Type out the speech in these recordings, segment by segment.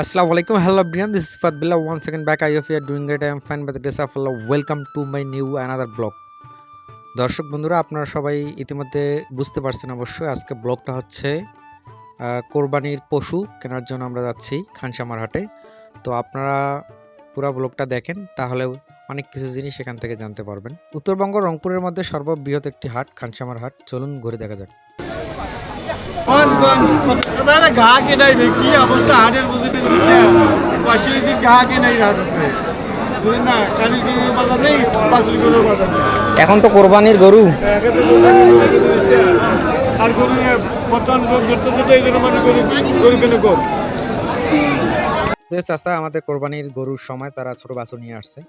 আসসালামু আলাইকুম hello this ফাদ বিল্লা one second back I you year doing that I am of Allah welcome to my new another blog দর্শক বন্ধুরা আপনারা সবাই ইতিমধ্যে বুঝতে পারছেন অবশ্যই আজকে ব্লগটা হচ্ছে কোরবানির পশু কেনার জন্য আমরা যাচ্ছি খানসামার হাটে। তো আপনারা পুরো ব্লগটা দেখেন তাহলে অনেক কিছু জিনিস সেখান থেকে জানতে পারবেন। উত্তরবঙ্গ রংপুরের মধ্যে সর্ববৃহৎ একটি হাট খানসামার হাট। চলুন ঘুরে দেখা যাক। কেটাইবে কি অবস্থা হাটের বুঝি ঘা নেই বাজার নেই। এখন তো কোরবানির গরু। আর গরু বর্তমান লোক ধরতেছে তো এই জন্য মানে গরু গরু কেন কম। তো আমাদের কোরবানির গরুর সময় তারা ছোট বাছুর নিয়ে আসছে।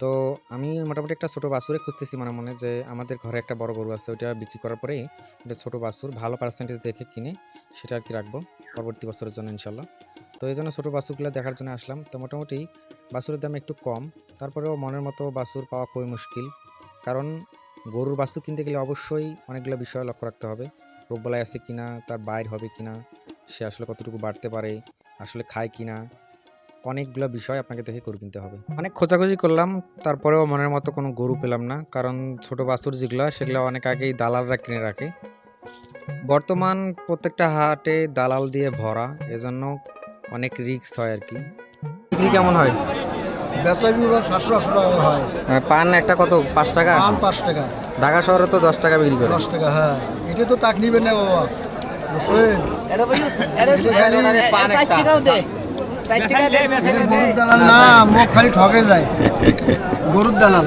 তো আমি মোটামুটি একটা ছোট বাছুরে খুঁজতেছি মনে মনে যে আমাদের ঘরে একটা বড় গরু আছে, ওইটা বিক্রি করার পরে একটা ছোট বাছুর ভালো পার্সেন্টেজ দেখে কিনে সেটা আর কি রাখব পরবর্তী বছরের জন্য ইনশাল্লাহ। তো এই জন্য ছোটো বাছুরগুলো দেখার জন্য আসলাম। তো মোটামুটি বাছুরের দাম একটু কম, তারপরেও মনের মতো বাছুর পাওয়া খুবই মুশকিল। কারণ গরুর বাছুর কিনতে গেলে অবশ্যই অনেকগুলো বিষয় লক্ষ্য রাখতে হবে। রোগবালাই আছে কিনা, তার বাইর হবে কিনা সে আসলে কতটুকু বাড়তে পারে আসলে খায় কি না অনেকগুলো বিষয় আপনাকে দেখে গরু কিনতে হবে। অনেক খোঁজাখুঁজি করলাম তারপরেও মনের মতো কোনো গরু পেলাম না কারণ ছোট বাছুর যেগুলো সেগুলো অনেক আগেই দালালরা কিনে রাখে। বর্তমান প্রত্যেকটা হাটে দালাল দিয়ে ভরা এজন্য অনেক রিস্ক হয় আর কি। বিক্রি কেমন হয়? বেচা বিক্রি সাতশো আটশো টাকা হয়। পান একটা কত পাঁচ টাকা? পান পাঁচ টাকা। ঢাকা শহরে তো দশ টাকা বিক্রি করে। দশ টাকা হ্যাঁ। এটা তো তাক নিবেন না বাবা। বুঝছেন? গরুর দালাল না মুখ খালি ঠকে যায়। গরুর দালাল।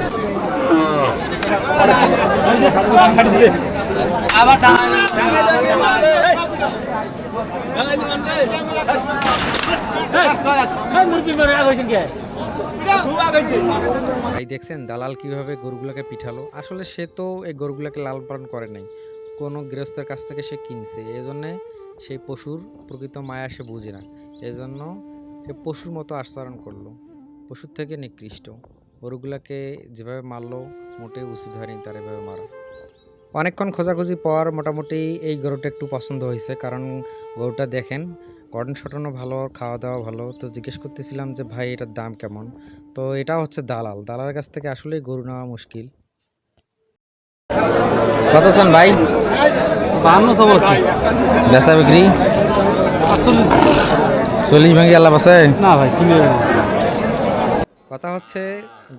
ভাই দেখছেন দালাল কীভাবে গরুগুলোকে পিঠালো? আসলে সে তো এই গরুগুলোকে লালন পালন করে নাই। কোনো গৃহস্থের কাছ থেকে সে কিনছে। এই জন্যে সেই পশুর প্রকৃত মায়া সে বুঝে না। এই জন্য সে পশুর মতো আচরণ করল। পশুর থেকে নিকৃষ্ট। গরুগুলাকে যেভাবে মারলো, মোটেই উচিত হয়নি তার এভাবে মারা। অনেকক্ষণ খোঁজাখুঁজি পর মোটামুটি এই গরুটা একটু পছন্দ হয়েছে। কারণ গরুটা দেখেন গঠন শটনও ভালো খাওয়া দাওয়া ভালো। তো জিজ্ঞেস করতেছিলাম যে, ভাই, এটার দাম কেমন? তো এটা হচ্ছে দালাল। দালালের কাছ থেকে আসলেই গরু নেওয়া মুশকিল। কত ভাই? বেচা বিক্রি? চল্লিশ ভাঙি আল্লাহ আছে? না ভাই কিনে কথা হচ্ছে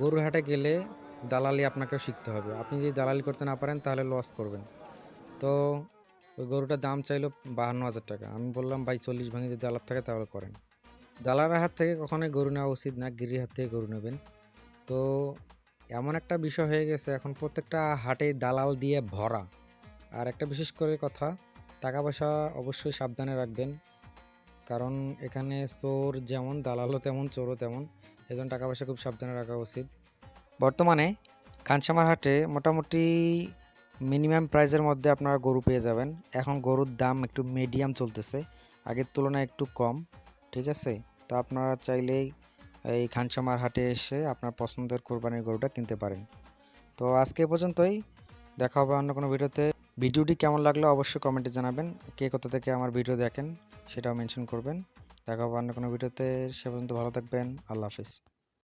গরু হাটে গেলে দালালি আপনাকেও শিখতে হবে। আপনি যদি দালালি করতে না পারেন তাহলে লস করবেন। তো ওই গরুটার দাম চাইলো বাহান্ন হাজার টাকা। আমি বললাম ভাই চল্লিশ ভাঙি যদি আলাপ থাকে তাহলে করেন। দালালের হাত থেকে কখনোই গরু নেওয়া উচিত না গিরির হাত থেকে গরু নেবেন। তো এমন একটা বিষয় হয়ে গেছে এখন প্রত্যেকটা হাটে দালাল দিয়ে ভরা। আর একটা বিশেষ করে কথা, টাকা পয়সা অবশ্যই সাবধানে রাখবেন। কারণ এখানে চোর যেমন, দালালও তেমন, চোরও তেমন, এজন্য টাকা পয়সা খুব সাবধানে রাখা উচিত। বর্তমানে খানসামার হাটে মোটামুটি মিনিমাম প্রাইসের মধ্যে আপনারা গরু পেয়ে যাবেন। এখন গরুর দাম একটু মিডিয়াম চলতেছে, আগের তুলনায় একটু কম, ঠিক আছে? তো আপনারা চাইলেই এই খানসামার হাটে এসে আপনার পছন্দের কোরবানির গরুটা কিনতে পারেন। তো আজকে পর্যন্তই, দেখা হবে অন্য কোনো ভিডিওতে। ভিডিওটি কেমন লাগল অবশ্যই কমেন্টে জানাবেন। কে কোথা থেকে আমার ভিডিও দেখেন, সেটাও মেনশন করবেন। দেখা হবে অন্য কোনো ভিডিওতে, সে পর্যন্ত ভালো থাকবেন, আল্লাহ হাফিজ।